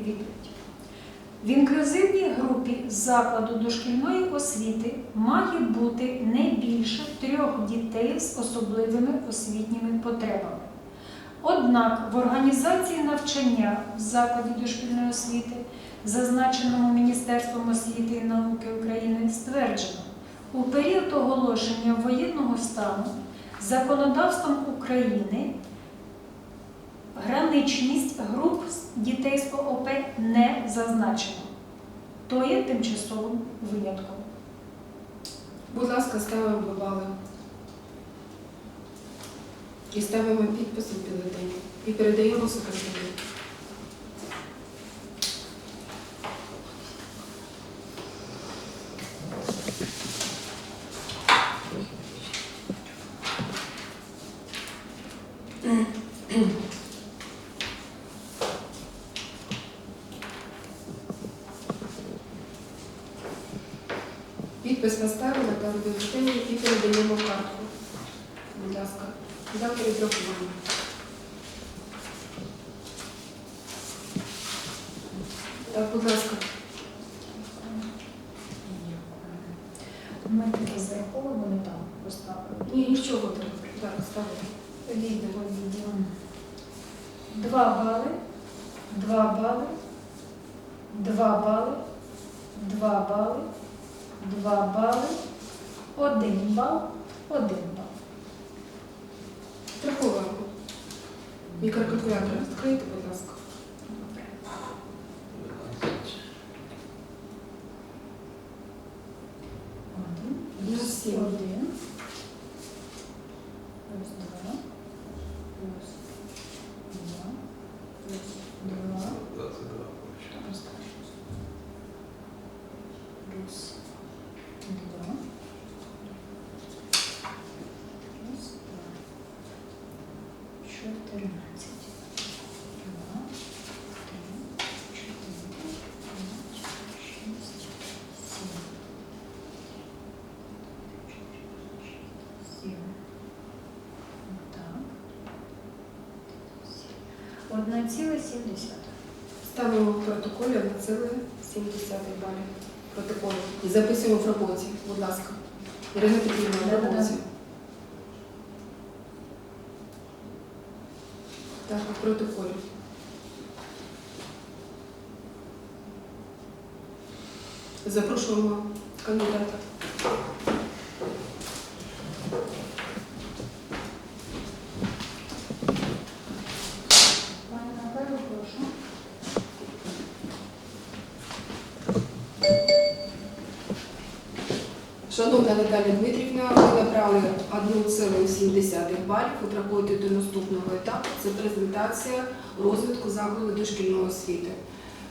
Відповідь. В інклюзивній групі закладу дошкільної освіти має бути не більше трьох дітей з особливими освітніми потребами. Однак в організації навчання в закладі дошкільної освіти, зазначеному Міністерством освіти і науки України, стверджено, у період оголошення воєнного стану законодавством України граничність груп дітей з ООП не зазначено. То є тимчасовим винятком. Будь ласка, ставимо бали. І ставимо підписи в бюлетені. І передаємо секретарю. Підпис поставили та бюлетені і передаємо картку. Будь ласка, завтра відрахуємо. Так, будь ласка. Ми таки зараховуємо, вони там поставили. Ні, нічого так. Так, ставимо. Відео відео. Два бали, два бали, два бали, два бали, два бали, один бал, один бал. Страховуємо. Мікрокалькулятор відкрийте, будь ласка. 14. Одна ціла сім десятих. Ставимо в протоколі 1,7 балів протоколу. І записуємо в роботі, будь ласка. Ірина Петрівна, в роботі. Так, в протоколі. Запрошуємо кандидата. 1,7 балів. Проходите до наступного етапу. Це презентація розвитку закладу дошкільної освіти.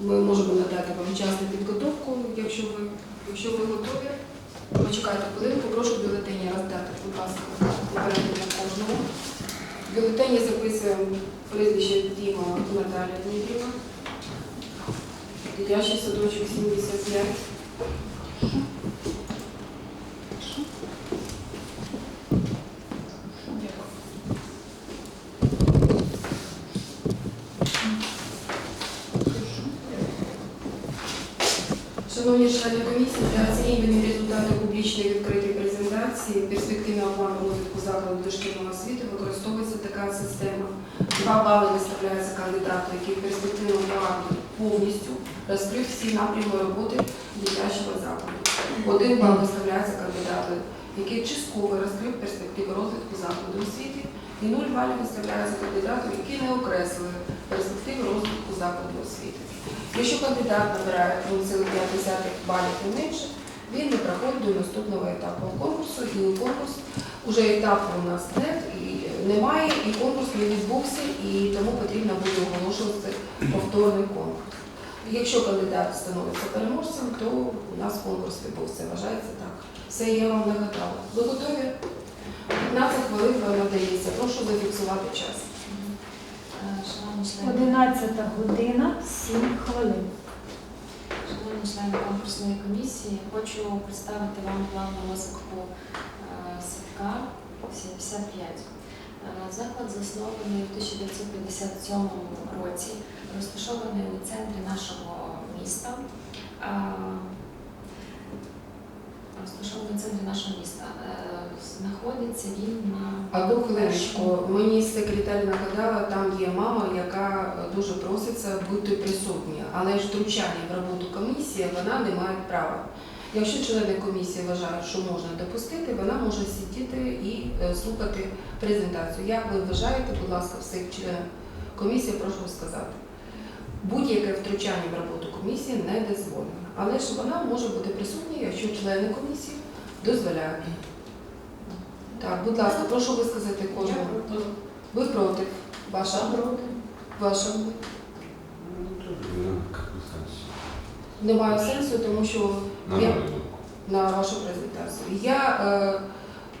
Ми можемо надати вам часну підготовку, якщо ви, якщо ви готові. Почекайте хвилинку, прошу бюлетені роздати, будь ласка, попередньо кожному. В бюлетені записуємо прізвище Діма Наталія Дмитрівна. Дитячий садочок 75. Шановні члени комісії, для оцінювання результатів публічної відкритої презентації перспективного плану розвитку закладу дошкільної освіти використовується така система. Два бали виставляється кандидату, який в перспективному повністю розкрив всі напрями роботи дитячого закладу. Один бал виставляється кандидату, який частково розкрив перспективи розвитку закладу освіти, і нуль балів виставляється кандидату, який не окреслив перспективи розвитку закладу освіти. Якщо кандидат набирає 0,5 балів і менше, він не проходить до наступного етапу конкурсу, і конкурс уже етапу у нас нет, і немає, і конкурс не відбувся, і тому потрібно буде оголошувати повторний конкурс. Якщо кандидат становиться переможцем, то у нас конкурс відбувся. Вважається так. Все я вам нагадала. Ви готові? 15 хвилин вам надається. Прошу зафіксувати час. Е, члени, Одинадцята година, сім хвилин. шановні члени конкурсної комісії, хочу представити вам план розвитку е, садка 75. Е, Заклад заснований у 1957 році, розташований у центрі нашого міста. Розташований центрі нашого міста. Е, Знаходиться він на Одну хвилиночку. Мені секретар нагадала, там є мама, яка дуже проситься бути присутня, але ж втручання в роботу комісії вона не має права. Якщо члени комісії вважають, що можна допустити, вона може сидіти і е, слухати презентацію. Як ви вважаєте, будь ласка, всіх членів комісії, прошу сказати. Будь-яке втручання в роботу комісії не дозволено. Але ж вона може бути присутня, якщо члени комісії дозволяють. Так, будь ласка, прошу висказати кожного. Ви проти? Ваша? Ваша? Ну, сенс. Немає сенсу, тому що Я- на вашу презентацію. Я е,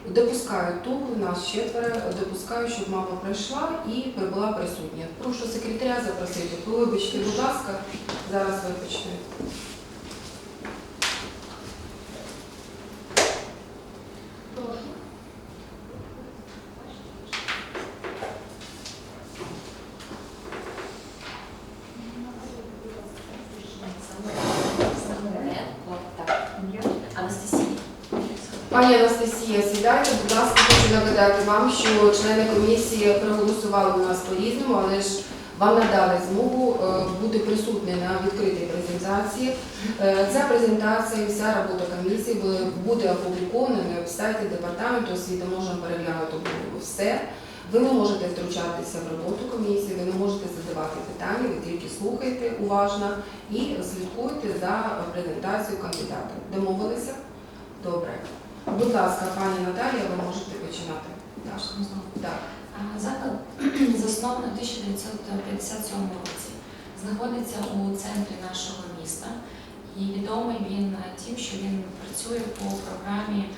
допускаю ту, нас четверо, допускаю, щоб мама прийшла і прибула присутня. Прошу секретаря запросити. Вибачте, будь ласка, зараз ви почнете. Анастасія. Пані Анастасія, сідайте, будь ласка, хочу нагадати вам, що члени комісії проголосували у нас по-різному, але ж вам надали змогу е, бути присутні на відкритій презентації. Е, Ця презентація і вся робота комісії буде- опублікована на сайті департаменту освіти, можемо переглянути все. Ви не можете втручатися в роботу комісії, ви не можете задавати питання, ви тільки слухаєте уважно і слідкуєте за презентацією кандидата. Домовилися? Добре. Будь ласка, пані Наталія, ви можете починати. Так. Так. Заклад заснований у 1957 році. Знаходиться у центрі нашого міста. І відомий він е, тим, що він працює по програмі е,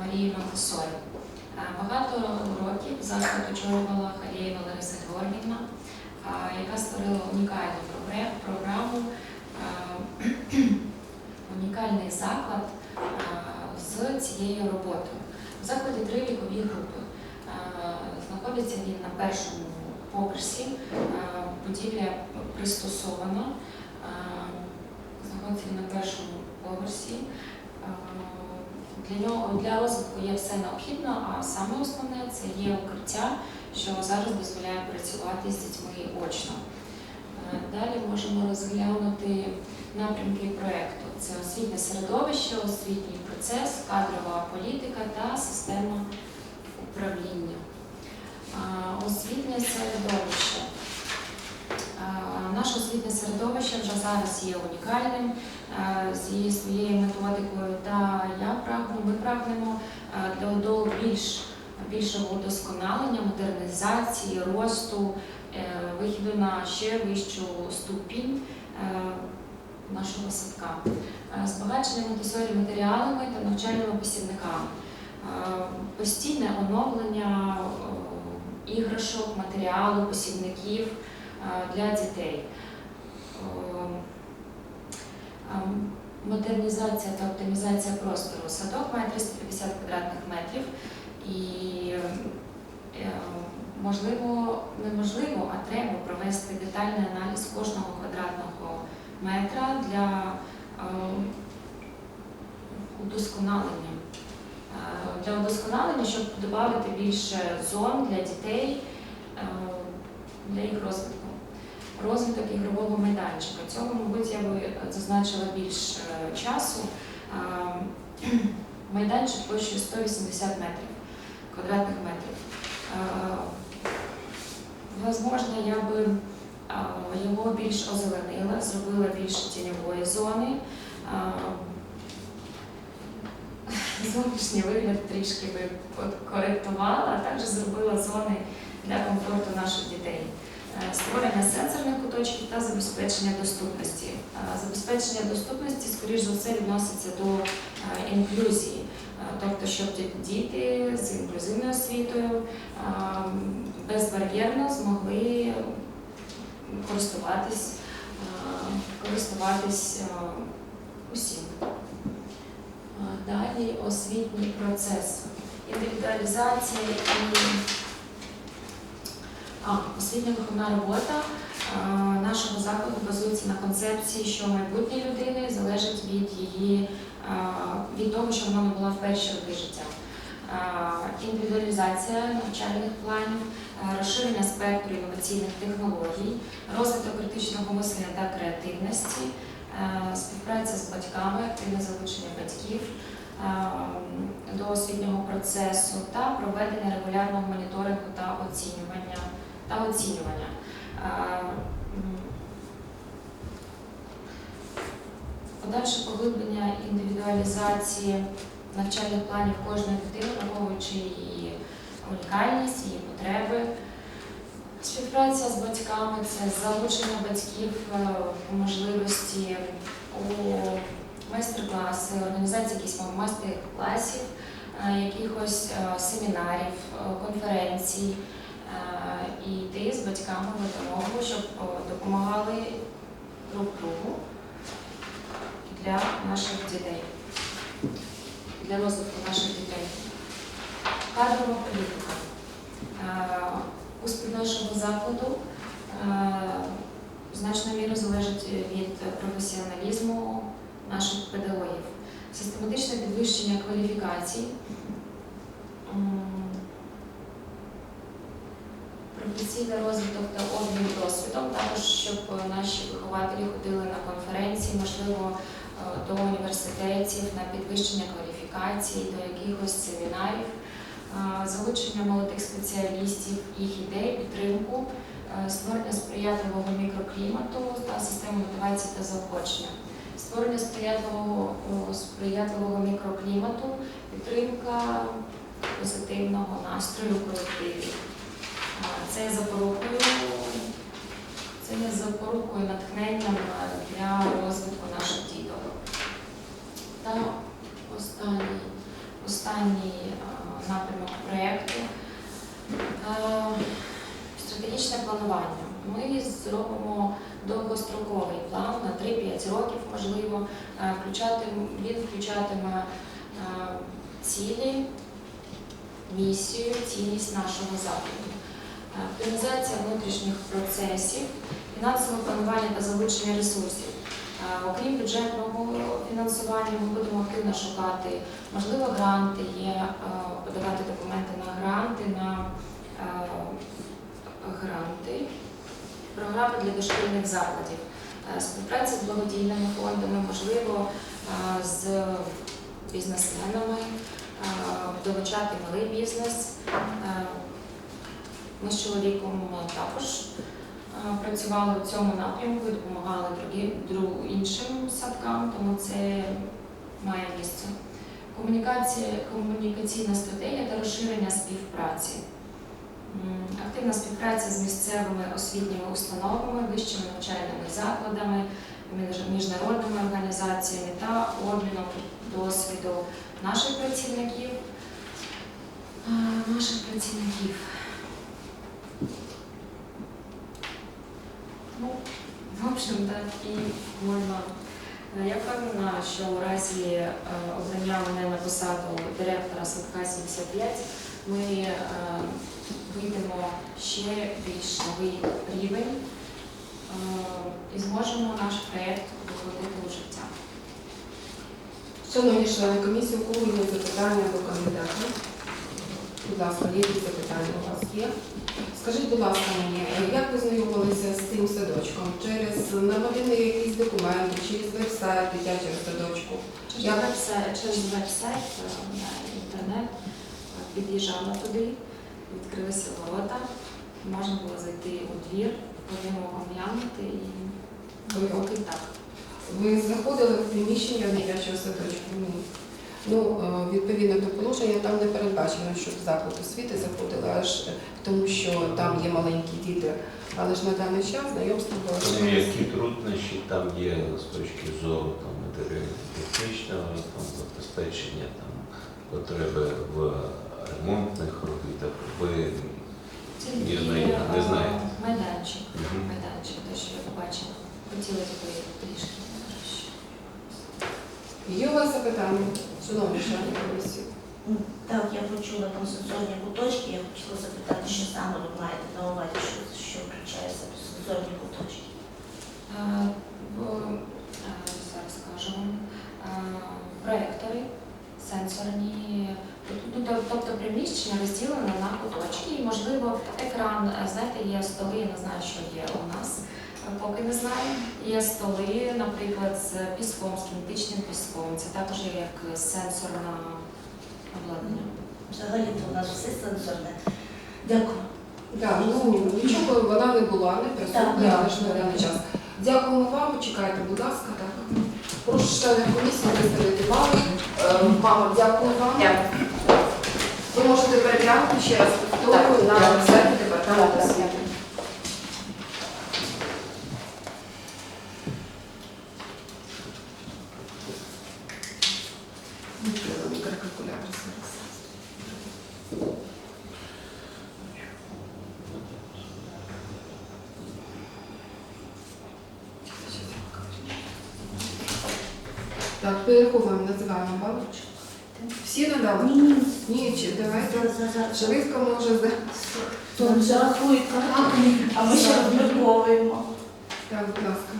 Марії Монтесорі. Е, Багато років заклад очолювала Халєєва Лариса Георгівна, яка створила унікальну програму, унікальний заклад з цією роботою. В закладі три вікові групи. Е, Знаходиться він на першому поверсі. Е, Будівля пристосована. Е, Знаходиться він на першому поверсі. Для нього для розвитку є все необхідно, а саме основне це є укриття, що зараз дозволяє працювати з дітьми очно. Далі можемо розглянути напрямки проєкту. Це освітнє середовище, освітній процес, кадрова політика та система управління. Освітнє середовище. Наше освітнє середовище вже зараз є унікальним а, з своєю методикою, та я прагну, ми прагнемо до, більш, більшого удосконалення, модернізації, росту, е, вихіду на ще вищу ступінь е, нашого садка. Е, Збагачення Монтесорі матеріалами та навчальними посібниками. Постійне оновлення іграшок, матеріалу, посібників е, для дітей. Е, е, Модернізація та оптимізація простору. Садок має 350 квадратних метрів і е, можливо, неможливо, а треба провести детальний аналіз кожного квадратного метра для е, удосконалення. Для удосконалення, щоб додати більше зон для дітей е, для їх розвитку. Розвиток ігрового майданчика. Цього, мабуть, я би зазначила більш е, часу. Е, Майданчик площею 180 метрів, квадратних метрів. Возможно, я би його більш озеленила, зробила більше тіньової зони. Зовнішній вигляд трішки би коректувала, а також зробила зони для комфорту наших дітей. Е, Створення сенсорних куточків та забезпечення доступності. Е, Забезпечення доступності, скоріш за все, відноситься до е, інклюзії, тобто, щоб діти з інклюзивною освітою безбар'єрно змогли користуватись, користуватись усім. Далі освітній процес, індивідуалізація і А, освітня виховна робота нашого закладу базується на концепції, що майбутнє людини залежить від її від того, що вона була в перші роки життя. Індивідуалізація навчальних планів, розширення спектру інноваційних технологій, розвиток критичного мислення та креативності, співпраця з батьками, активне залучення батьків е, до освітнього процесу та проведення регулярного моніторингу та оцінювання та оцінювання. Е, Подальше поглиблення індивідуалізації навчальних планів кожної дитини, враховуючи її унікальність, її потреби. Співпраця з батьками це залучення батьків е, у можливості у майстер-класи, організація якихось майстер-класів, е, якихось е, семінарів, конференцій і йти з батьками в допомогу, щоб допомагали друг другу для наших дітей, для розвитку наших дітей. Кадрова політика. Успіх нашого закладу е, значною мірою залежить від професіоналізму наших педагогів. Систематичне підвищення кваліфікацій, професійний розвиток та обмін досвідом, також щоб наші вихователі ходили на конференції, можливо, е, до університетів на підвищення кваліфікацій, до якихось семінарів, залучення молодих спеціалістів, їх ідей, підтримку, е, створення сприятливого мікроклімату та системи мотивації та заохочення. Створення сприятливого, сприятливого мікроклімату, підтримка позитивного настрою колективі. Це є запорукою, це є запорукою натхненням е, для розвитку наших діток. Та останній, останній е, напрямок проєкту е, стратегічне планування. Ми зробимо довгостроковий план на 3-5 років, можливо, е, він включатиме цілі, місію, цінність нашого закладу. Оптимізація внутрішніх процесів, фінансове планування та залучення ресурсів. Окрім бюджетного фінансування, ми будемо активно шукати, можливо, гранти є, подавати документи на гранти, на гранти, програми для дошкільних закладів, Е, співпраця з благодійними фондами, можливо, з бізнесменами, долучати малий бізнес. Е, Ми з чоловіком також працювали в цьому напрямку допомагали іншим садкам, тому це має місце. Комунікація, комунікаційна стратегія та розширення співпраці. Активна співпраця з місцевими освітніми установами, вищими навчальними закладами, міжнародними організаціями та обміном досвіду наших працівників. е, Наших працівників. Ну, в общем, так і можна. Я впевнена, що у разі е, обрання мене на посаду директора садка 75 ми е, вийдемо ще більш новий рівень е, і зможемо наш проєкт виходити у життя. Шановні члени комісії, у кого є запитання до кандидата? Будь ласка, є запитання у вас є? Скажіть, будь ласка, мені, як ви знайомилися з цим садочком? Через наведені якісь документи, через веб-сайт дитячого садочку? Через веб-сайт, через веб-сайт е, на інтернет е, під'їжджала туди, відкрилися ворота, можна було зайти у двір, по вимогам глянути і Ви, поки так. ви заходили в приміщення дитячого садочку? Ну, е, відповідно до положення, там не передбачено, щоб заклад освіти заходили, аж е, тому що там є маленькі діти. Але ж на даний час знайомство було через які труднощі там є з точки зору там, матеріально-технічного там, забезпечення, там, потреби в ремонтних робітах. Ви не- не е, знаєте. майданчик. Майданчик, те, що я побачила. Хотіла такої трішки краще. Є у вас запитання, шановні члени комісії? Так, я почула там сенсорні куточки, я хотіла запитати, що саме ви маєте на увазі, що, що включає в себе сенсорні куточки. Е, в- е, Зараз скажу вам. Е, Проектори сенсорні, ну, то- тобто приміщення розділено на куточки і, можливо, екран, е, знаєте, є столи, я не знаю, що є у нас, поки не знаю. Є столи, наприклад, з піском, з кінетичним піском. Це також є як сенсорне обладнання. Взагалі-то у нас все сенсорне. Дякую. Так, ну нічого вона не була, не присутня лише на даний час. Дякуємо вам, чекайте, будь ласка, так. Прошу членів комісії виставити. Е, Мама, дякую вам. Ви можете переглянути ще раз повторюю на дякую. сайті департаменту освіти. Мікрокалькулятор зараз. Так, перераховуємо, називаємо бали. Всі надали? Ні, ні, Ні, чи давайте. за, за, за. Швидко може за. Хто зарахує, а ми ще розмірковуємо. Так, будь ласка.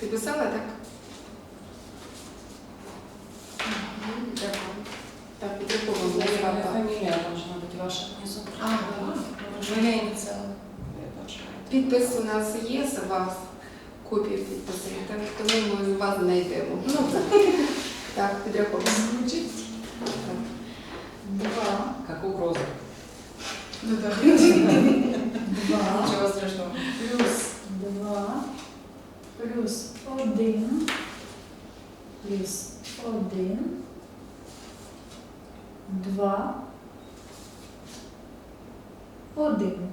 Підписала, так? Мгм, Дякую. Так, підраховуємо. називаємо. Фамилия должна быть ваша внизу. А, да. Вы инициал. Почему? Підпис у нас є з вас, копія підпису, так, тому ми вас знайдемо. Ну, так, підраховуємо. Звучить два, Как угроза. два, Ничего страшного. плюс два, плюс один, плюс один, два, один.